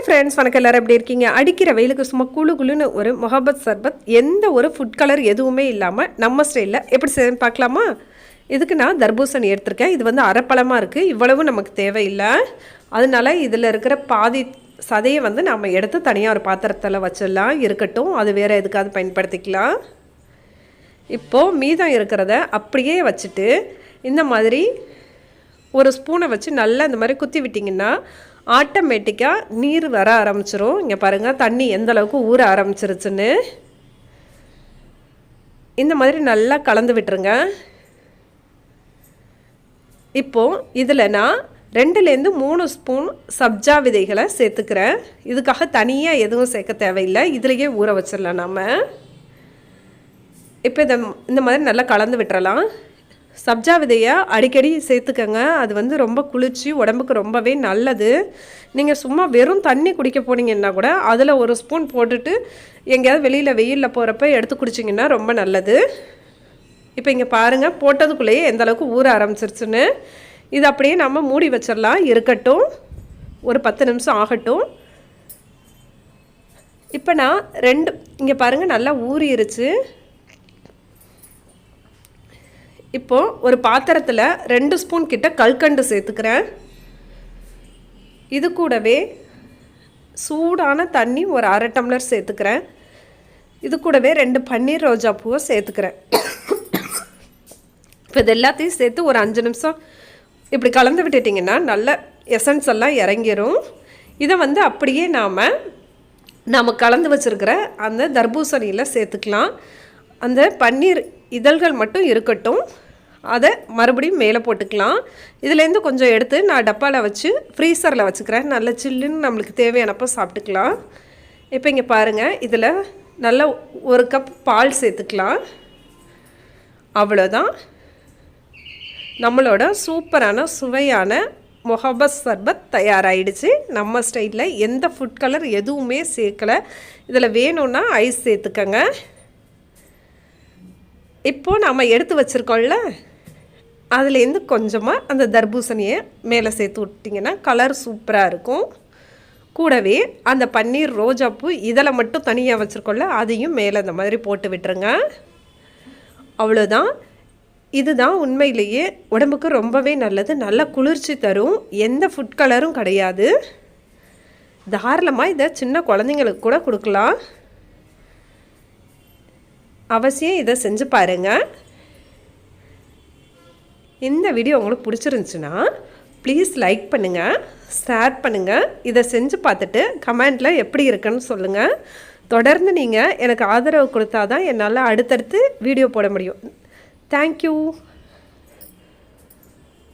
Hi friends வணக்கம். எல்லாரும் எப்படி இருக்கீங்க? அடிக்கிற வெயிலுக்கு சும்மா குழு குளுன்னு ஒரு மொஹபத் சர்பத் எந்த ஒரு ஃபுட் கலர் எதுவுமே இல்லாமல் நம்ம ஸ்டைலில் எப்படி செய்ய பார்க்கலாமா? இதுக்கு நான் தர்பூசணி எடுத்திருக்கேன். இது வந்து அரைப்பழமாக இருக்குது இவ்வளவு நமக்கு தேவையில்லை. அதனால இதில் இருக்கிற பாதி சதையை வந்து நம்ம எடுத்து தனியாக ஒரு பாத்திரத்தில் வச்சிடலாம். இருக்கட்டும். அது வேறு எதுக்காவது பயன்படுத்திக்கலாம். இப்போது மீதம் இருக்கிறத அப்படியே வச்சுட்டு இந்த மாதிரி ஒரு ஸ்பூனை வச்சு நல்லா இந்த மாதிரி குத்தி விட்டிங்கன்னா ஆட்டோமேட்டிக்காக நீர் வர ஆரம்பிச்சிரும். இங்கே பாருங்கள் தண்ணி எந்த அளவுக்கு ஊற ஆரம்பிச்சிருச்சுன்னு. இந்த மாதிரி நல்லா கலந்து விட்டுருங்க. இப்போது இதில் நான் ரெண்டுலேருந்து மூணு ஸ்பூன் சப்ஜா விதைகளை சேர்த்துக்கிறேன். இதுக்காக தனியாக எதுவும் சேர்க்க தேவையில்லை. இதுலேயே ஊற வச்சிடலாம் நம்ம இப்போ இதை இந்த மாதிரி நல்லா கலந்து விட்டுறலாம். சப்ஜா விதையை அடிக்கடி சேர்த்துக்கங்க. அது வந்து ரொம்ப குளிர்ச்சி உடம்புக்கு ரொம்பவே நல்லது. நீங்கள் சும்மா வெறும் தண்ணி குடிக்க போனீங்கன்னா கூட அதில் ஒரு ஸ்பூன் போட்டுட்டு எங்கேயாவது வெளியில் வெயிலில் போகிறப்ப எடுத்து குடிச்சிங்கன்னா ரொம்ப நல்லது. இப்போ இங்கே பாருங்கள் போட்டதுக்குள்ளேயே எந்த அளவுக்கு ஊற ஆரம்பிச்சிருச்சுன்னு. இது அப்படியே நம்ம மூடி வச்சிடலாம் இருக்கட்டும். ஒரு பத்து நிமிஷம் ஆகட்டும். இப்போ நான் ரெண்டு இங்கே பாருங்கள் நல்லா ஊறிடுச்சு இப்போது ஒரு பாத்திரத்தில் ரெண்டு ஸ்பூன் கிட்ட கல்கண்டு சேர்த்துக்கிறேன். இது கூடவே சூடான தண்ணி ஒரு அரை டம்ளர் சேர்த்துக்கிறேன். இது கூடவே ரெண்டு பன்னீர் ரோஜா பூவை சேர்த்துக்கிறேன். இப்போ இது எல்லாத்தையும் சேர்த்து ஒரு அஞ்சு நிமிஷம் இப்படி கலந்து விட்டுட்டிங்கன்னா நல்ல எசன்ஸ் எல்லாம் இறங்கிரும். இதை வந்து அப்படியே நாம் நாம் கலந்து வச்சுருக்கிற அந்த தர்பூசணியில் சேர்த்துக்கலாம். அந்த பன்னீர் இதழ்கள் மட்டும் இருக்கட்டும் அதை மறுபடியும் மேலே போட்டுக்கலாம். இதுலேருந்து கொஞ்சம் எடுத்து நான் டப்பாவில் வச்சு ஃப்ரீசரில் வச்சுக்கிறேன். நல்ல சில்லுன்னு நம்மளுக்கு தேவையானப்போ சாப்பிட்டுக்கலாம். இப்போ இங்கே பாருங்கள் இதில் நல்ல ஒரு கப் பால் சேர்த்துக்கலாம். அவ்வளோதான் நம்மளோட சூப்பரான சுவையான மொஹபத் சர்பத் தயாராகிடுச்சு நம்ம ஸ்டைலில் எந்த ஃபுட் கலர் எதுவுமே சேர்க்கலை. இதில் வேணும்னா ஐஸ் சேர்த்துக்கங்க. இப்போது நம்ம எடுத்து வச்சுருக்கோம்ல அதுலேருந்து கொஞ்சமாக அந்த தர்பூசணியை மேலே சேர்த்து விட்டிங்கன்னா கலர் சூப்பராக இருக்கும். கூடவே அந்த பன்னீர் ரோஜாப்பூ இதில் மட்டும் தனியாக வச்சுருக்கோம்ல அதையும் மேலே இந்த மாதிரி போட்டு விட்டுருங்க. அவ்வளோதான். இதுதான் உண்மையிலேயே உடம்புக்கு ரொம்பவே நல்லது. நல்ல குளிர்ச்சி தரும். எந்த ஃபுட் கலரும் கிடையாது. தாராளமாக இதை சின்ன குழந்தைங்களுக்கு கூட கொடுக்கலாம். அவசியம் இதை செஞ்சு பாருங்கள் இந்த வீடியோ உங்களுக்கு பிடிச்சிருந்துச்சுன்னா ப்ளீஸ் லைக் பண்ணுங்கள் ஷேர் பண்ணுங்கள் இதை செஞ்சு பார்த்துட்டு கமெண்டில் எப்படி இருக்குன்னு சொல்லுங்கள் தொடர்ந்து நீங்கள் எனக்கு ஆதரவு கொடுத்தா தான் என்னால் அடுத்தடுத்து வீடியோ போட முடியும். தேங்க்யூ